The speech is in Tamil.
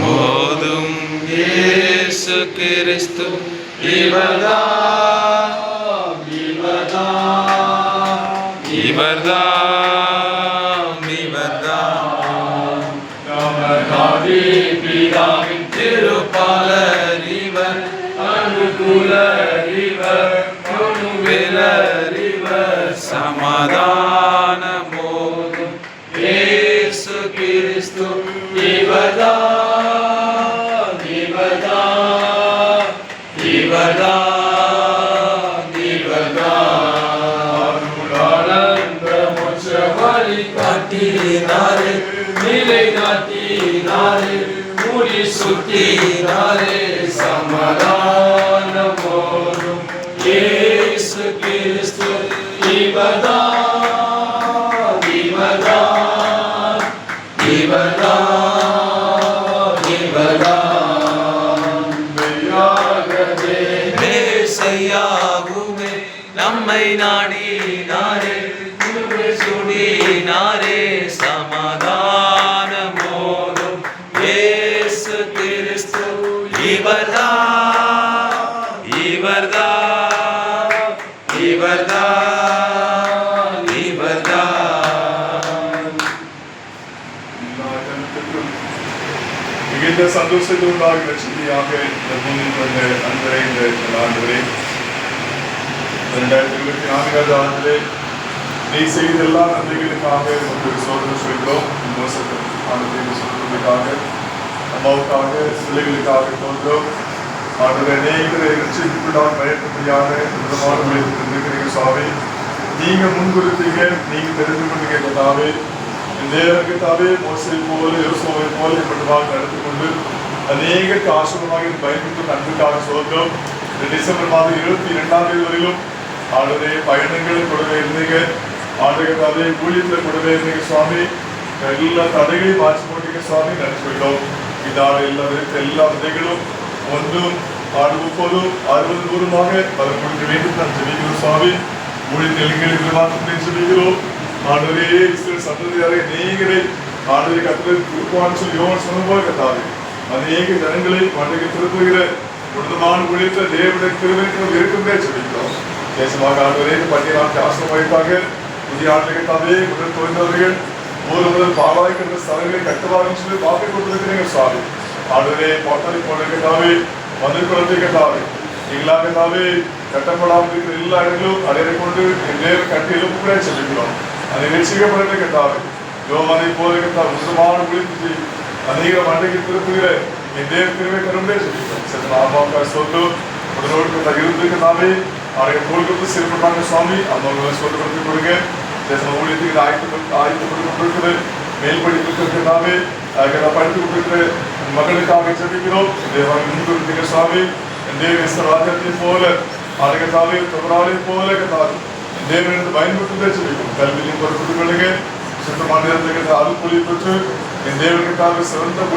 போதும் இயேசு கிறிஸ்து இவர்தான். இவர்தான் இவர்தான் நமதாதி பிதாவின் திருப்பாலர் இவர் அனுகூலர் இவர் வேலர் நிலை நாட்டினாரே மூடி சுட்டினாரே சமாதானம் போதும் இயேசு கிறிஸ்து இவதா இவர்தான் இவர்தான் இவர்தான். மெய்யாகவே மேசையாகுமே நம்மை நாடினாரே சுடினாரே சமாதானம் இவர்தான் இவர்தான் இவர்தான் இவர்தான் எல்லா ஜனத்துக்கும் மிகுந்த சந்தோஷத்தை உண்டாகிற செய்தியாக இந்த பூமியில் வந்த அன்பரை இந்த ஆண்டுகளே இரண்டாயிரத்தி இருபத்தி நான்காவது ஆண்டிலே நீ செய்த எல்லா நன்மைகளுக்காக உங்களுக்கு சோதனை சொல்கிறோம் ஆண்டு சொல்வதற்காக அம்மாவுக்காக சிலைகளுக்காக தோன்றோம் ஆண்டு அநேகரை பயப்படியாக பயப்படும்படியாக விதமான இருக்கிறீங்க சாமி நீங்க முன்குறித்தீங்க நீங்க தெரிந்து கொண்டு கேட்டதாவே தேவனுக்கு மோசை போல யோசோவை போல இப்படிவாக நடத்தி கொண்டு அநேக ஆசிரமமாக பயன்பட்டு நன்மைக்காக சொல்கிறோம் டிசம்பர் மாதம் இருபத்தி இரண்டாம் தேதி வரையிலும் ஆளுடைய பயணங்கள் கூடவே இருந்தீங்க. ஆளுடைய ஊழியத்தில் கூடவே இருந்தீங்க சுவாமி. எல்லா தடைகளையும் மாற்றி போட்டீங்க சுவாமி. நினைச்சுக்கிட்டோம் இதால் எல்லா எல்லா விதைகளும் ஒன்றும் ஆடு முப்பதும் அறுபது நூறுமாக பலன் கொடுக்க வேண்டும். நான் ஜெபிக்கிறோம் சுவாமி ஊழியத்தில் எங்களுக்கு மாற்றத்தை ஆண்டவரே இஸ்ரேல் சந்ததியாரை நீங்களே ஆண்டவரை கத்தரை திருப்பான்னு சொல்லி யோகன் சொன்னபோது கத்தாவே அநேக ஜனங்களை பண்டிகை திருப்புகிற உன்னதமான தேவனுடைய திருவிழக்கம் இருக்குமே சொல்லிக்கிறோம் தேசமாக ஆண்டவரே பண்டிகை புதிய தாவே தோய்ந்தவர்கள் ஒரு முதல் பாலாய்க்கின்ற ஸ்தலங்களை கட்டுவார்கள் சொல்லி வாக்கு கொடுத்திருக்கிறீங்க சுவாமி. ஆண்டவரே போட்டலை போட்டிருக்கத்தாவே மதுர் குளத்திற்கத்தாவே நீங்களாக தாவே. கட்டப்படாமல் இருக்கிற எல்லா இடங்களும் அடையை கொண்டு என் கட்டி எழுப்புகிறே சொல்லிக்கிறோம் அதை ரட்சிக்கப்படுறது கேட்டாவே யோமானை போல கேட்டால் உத்தமான விழித்து அநேக மண்டைக்கு திருப்புகிற என் தேவ திருவை கரும்பே சொல்லிக்கிறோம் சரி நாமாக்கா சொல்லு உடனோடு கேட்டா இருந்திருக்கனாவே அவரை போல்கிறது சிறப்பான சுவாமி. அவங்க சொல்லி கொடுத்து கொடுங்க. தேசம் ஊழியத்துக்கு ஆயத்து ஆயத்து கொடுக்கிறது மேல் படிப்பு இருக்கிறதாவே அதை படித்து கொடுக்கிற மகளுக்காக ஜெபிக்கிறோம் தேவன் முன்குறித்தீங்க சுவாமி என் தேவ ராஜத்தை போல அதுக்கத்தாவே தொடராளை போல தேவனிடத்து பயன்படுத்துதே பயன்படுத்துவதே கல்வியிலும் பொறுப்பு கொள்ளுங்க சுத்தமான அருள் பொழி பெற்று என் தேவனுக்காக சிறந்த மொழி